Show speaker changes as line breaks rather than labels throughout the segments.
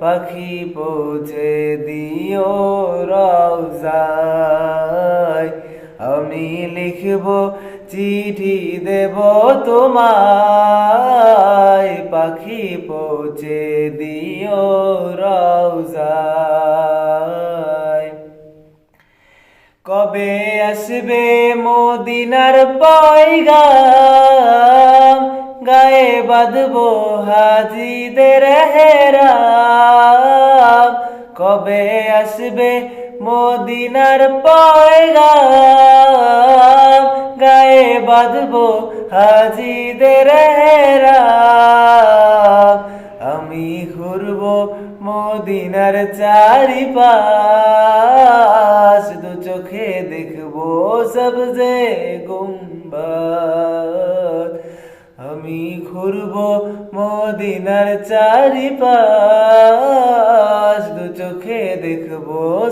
পাখি পৌঁছে দিও রওজায়। আমি লিখব, চিঠি দেব তোমায়। পাখি পৌঁছে দিও রওজায়। কবে আসবে মদিনার পয়গাম? গায়ে বাঁধবো হাজিদের হেরাম। কবে আসবে মদিনার পয়গাম? গায়ে বাঁধবো হাজিদের হেরাম। আমি ঘুরব মদিনার চারিপাশ। দু চোখে দেখব সবজে গুম্বাদ মদিনার চারিপাশ, দু চোখে দেখব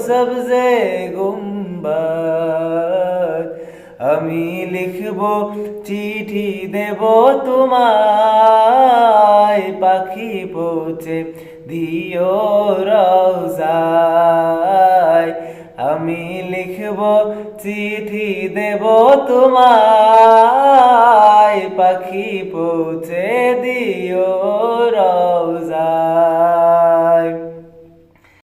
সবজে গুম্বার আমি লিখব, চিঠি দেব তোমায়, পাখি পৌঁছে দিও রওজায়। আমি লিখব, চিঠি দেব তোমায়, পাখি পৌঁছে দিও